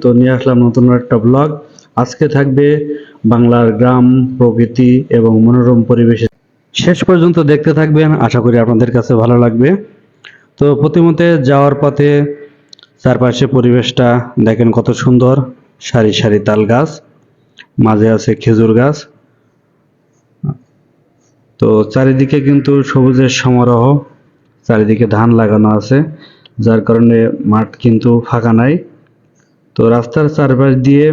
তো নিয়ে আসলাম নতুন একটা ব্লগ আজকে থাকবে বাংলার গ্রাম, প্রকৃতি এবং মনোরম পরিবেশে। শেষ পর্যন্ত দেখতে থাকবেন, আশা করি আপনাদের কাছে ভালো লাগবে। তো প্রতিমতে যাওয়ার পথে চারপাশে পরিবেশটা দেখেন কত সুন্দর, সারি সারি তাল গাছ, মাঝে আছে খেজুর গাছ। তো চারিদিকে কিন্তু সবুজের সমারোহ, চারিদিকে ধান লাগানো আছে, যার কারণে মাঠ কিন্তু ফাঁকা নাই। তো রাস্তার চারপাশ দিয়ে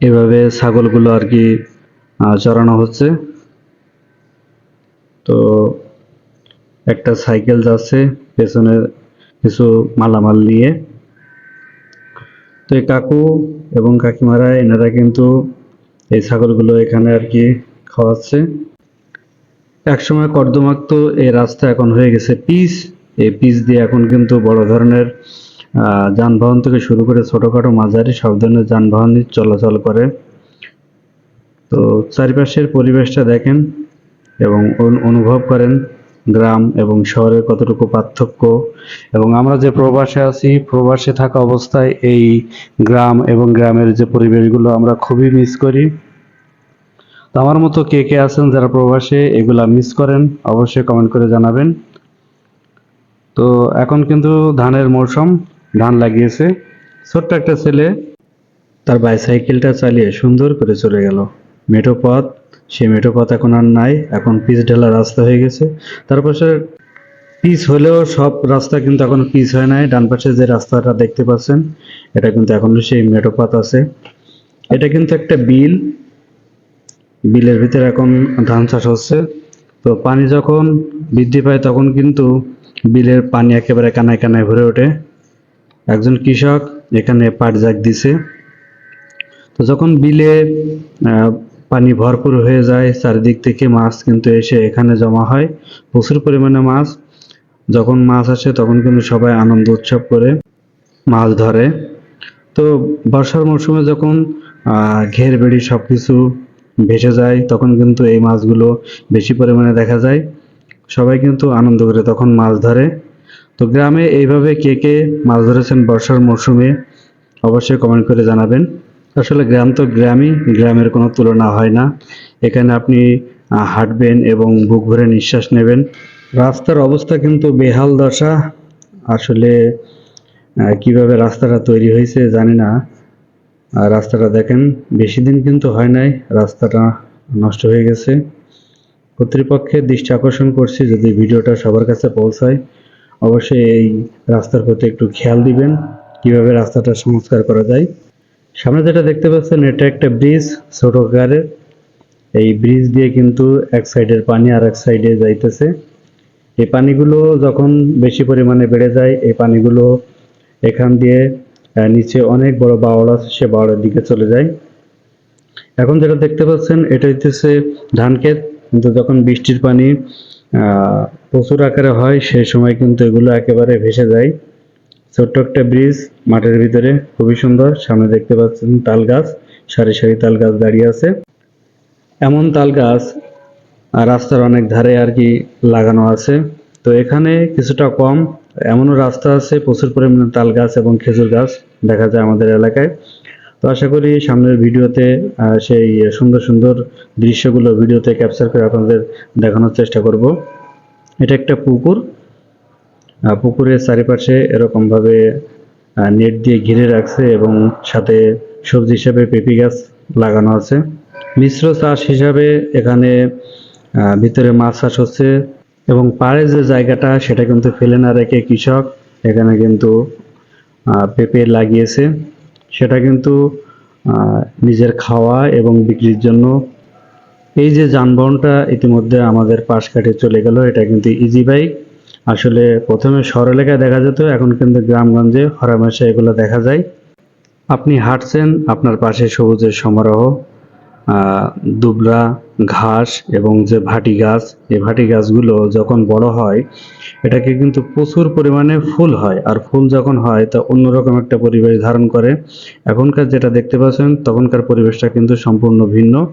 এভাবে ছাগলগুলো আর কি চড়ানো হচ্ছে। তো একটা সাইকেল যাচ্ছে পেছনে কিছু মালামাল নিয়ে। তো এই কাকু এবং কাকিমারা, এনারা কিন্তু এই ছাগলগুলো এখানে আর কি খাওয়াচ্ছে। একসময় কর্দমাক্ত এই রাস্তা এখন হয়ে গেছে পিচ। এই পিচ দিয়ে এখন কিন্তু বড় ধরনের যানবাহন থেকে শুরু করে ছোটখাটো মাঝারি সব ধরনের যানবাহনই চলাচল করে। তো চারিপাশের পরিবেশটা দেখেন এবং অনুভব করেন গ্রাম এবং শহরের কতটুকু পার্থক্য। এবং আমরা যে প্রবাসে আছি, প্রবাসে থাকা অবস্থায় এই গ্রাম এবং গ্রামের যে পরিবেশগুলো আমরা খুবই মিস করি। তো আমার মতো কে কে আছেন যারা প্রবাসে, এগুলা মিস করেন, অবশ্যই কমেন্ট করে জানাবেন। তো এখন কিন্তু ধানের মৌসুম। ধান লাগিয়েছে। ছোট্ট একটা ছেলে তার বাইসাইকেলটা চালিয়ে সুন্দর করে চলে গেল। মেঠো পথ সেই মেঠো পথ এখন আর নাই, এখন পিচ ঢালা রাস্তা হয়ে গেছে। তার পাশে পিচ হলেও সব রাস্তা কিন্তু এখন পিচ হয় নাই। ডান পাশে যে রাস্তাটা দেখতে পাচ্ছেন, এটা কিন্তু এখনও সেই মেঠো পথ আছে। এটা কিন্তু একটা বিল। বিলের ভিতরে এখন ধান চাষ হচ্ছে। তো পানি যখন বৃদ্ধি পায় তখন কিন্তু বিলের পানি একেবারে কানায় কানায় ভরে ওঠে। একজন কৃষক এখানে পাট জাগ দিছে। তো যখন বিলে পানি ভরপুর হয়ে যায়, চারিদিক থেকে মাছ কিন্তু এসে এখানে জমা হয়, প্রচুর পরিমাণে মাছ। যখন মাছ আসে, তখন কিন্তু সবাই আনন্দ উৎসব করে মাছ ধরে। তো বর্ষার মৌসুমে যখন ঘের বেড়ি সব কিছু ভেসে যায়, তখন কিন্তু এই মাছগুলো বেশি পরিমাণে দেখা যায়। সবাই কিন্তু আনন্দ করে তখন মাছ ধরে। তো গ্রামে এইভাবে কে কে মাছ ধরেছেন বর্ষার মরশুমে অবশ্যই কমেন্ট করে জানাবেন। আসলে গ্রাম তো গ্রামই, গ্রামের কোনো তুলনা হয় না। এখানে আপনি হাঁটবেন এবং বুক ভরে নিঃশ্বাস নেবেন। রাস্তার অবস্থা কিন্তু বেহাল দশা। আসলে কীভাবে রাস্তাটা তৈরি হয়েছে জানি না। রাস্তাটা দেখেন, বেশি দিন কিন্তু হয় নাই, রাস্তাটা নষ্ট হয়ে গেছে। কর্তৃপক্ষের দৃষ্টি আকর্ষণ করছি যদি ভিডিওটা সবার কাছে পৌঁছায়। অবশ্যই এই রাস্তার প্রতি একটু খেয়াল দিবেন, কীভাবে রাস্তাটা সংস্কার করা যায়। সামনে যেটা দেখতে পাচ্ছেন, এটা একটা ব্রিজ ছোট আকারের এই ব্রিজ দিয়ে কিন্তু এক সাইডের পানি আর এক সাইডে যাইতেছে। এই পানিগুলো যখন বেশি পরিমাণে বেড়ে যায়, এই পানিগুলো এখান দিয়ে নিচে অনেক বড় বাওড় আছে, সে বাওড়ের দিকে চলে যায়। এখন যেটা দেখতে পাচ্ছেন, এটা হইতেছে ধান ক্ষেত কিন্তু যখন বৃষ্টির পানি প্রচুর আকারে হয় সেই সময় কিন্তু এগুলো একেবারে ভেসে যায়। ছোট্ট একটা ব্রিজ মাঠের ভিতরে, খুবই সুন্দর। সামনে দেখতে পাচ্ছেন তাল গাছ, সারি সারি তাল গাছ দাঁড়িয়ে আছে। এমন তাল গাছ রাস্তার অনেক ধারে আর কি লাগানো আছে। তো এখানে কিছুটা কম, এমনও রাস্তা আছে, প্রচুর পরিমাণে তাল গাছ এবং খেজুর গাছ দেখা যায় আমাদের এলাকায়। তো আশা করি সামনের ভিডিওতে সেই সুন্দর সুন্দর দৃশ্যগুলো ভিডিওতে ক্যাপচার করে আপনাদের দেখানোর চেষ্টা করব। এটা একটা পুকুর। পুকুরের চারিপাশে এরকম ভাবে নেট দিয়ে ঘিরে রাখছে এবং সাথে সবজি হিসাবে পেঁপে গাছ লাগানো আছে। মিশ্র চাষ হিসাবে এখানে ভিতরে মাছ চাষ হচ্ছে এবং পাড়ে যে জায়গাটা সেটা কিন্তু ফেলে না রেখে কৃষক এখানে কিন্তু পেঁপে লাগিয়েছে। সেটা কিন্তু নিজের খাওয়া এবং বিক্রির জন্য এই যে যানবাহনটা ইতিমধ্যে আমাদের পাশ কাটে চলে গেল, এটা কিন্তু ইজি বাইক আসলে প্রথমে শহর এলাকায় দেখা যেত, এখন কিন্তু গ্রামগঞ্জে হরামেশা এগুলো দেখা যায়। আপনি হাঁটছেন, আপনার পাশে সবুজের সমারোহ দুবরা ঘাস এবং যে ভাটি গাছ, এই ভাটি গাছগুলো যখন বড় হয়, এটাকে কিন্তু প্রচুর পরিমাণে ফুল হয়। আর ফুল যখন হয়, তা অন্যরকম একটা পরিবেশ ধারণ করে। এখনকার যেটা দেখতে পাচ্ছেন, তখনকার পরিবেশটা কিন্তু সম্পূর্ণ ভিন্ন।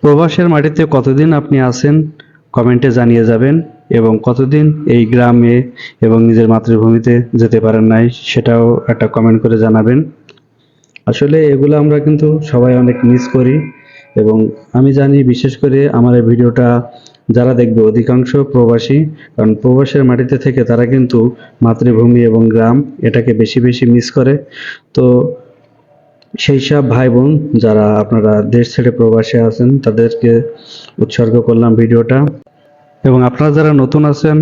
প্রবাসের মাটিতে কতদিন আপনি আছেন, কমেন্টে জানিয়ে যাবেন। এবং কতদিন এই গ্রামে এবং নিজের মাতৃভূমিতে যেতে পারেন নাই, সেটাও একটা কমেন্ট করে জানাবেন। আসলে এগুলো আমরা কিন্তু সবাই অনেক মিস করি। এবং আমি জানি বিশেষ করে আমার এই ভিডিওটা যারা দেখবে, অধিকাংশ প্রবাসী, কারণ প্রবাসের মাটিতে থেকে তারা কিন্তু মাতৃভূমি এবং গ্রাম এটাকে বেশি বেশি মিস করে। তো সেই সব ভাই বোন যারা আপনারা দেশ ছেড়ে প্রবাসে আছেন, তাদেরকে উৎসর্গ করলাম ভিডিওটা। এবং আপনারা যারা নতুন আছেন,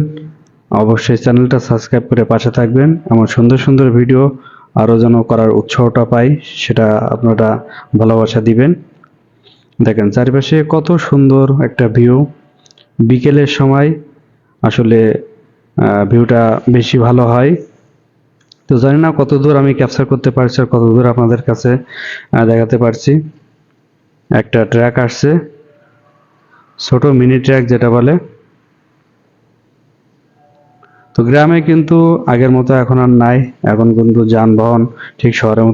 অবশ্যই চ্যানেলটা সাবস্ক্রাইব করে পাশে থাকবেন। এমন সুন্দর সুন্দর ভিডিও আরও যেন করার উৎসাহটা পাই, সেটা আপনারা ভালোবাসা দিবেন। দেখেন, চারিপাশে কত সুন্দর একটা ভিউ বিকেলের সময় আসলে ভিউটা বেশি ভালো হয়। তো জানি না কত দূর আমি ক্যাপচার করতে পারছি আর কত দূর আপনাদের কাছে দেখাতে পারছি। একটা ট্র্যাক আসছে, ছোট মিনি ট্র্যাক যেটা বলে। তো গ্রামে কিন্তু আগের মতো এখন আর নাই। এখন কিন্তু যানবাহন ঠিক শহরের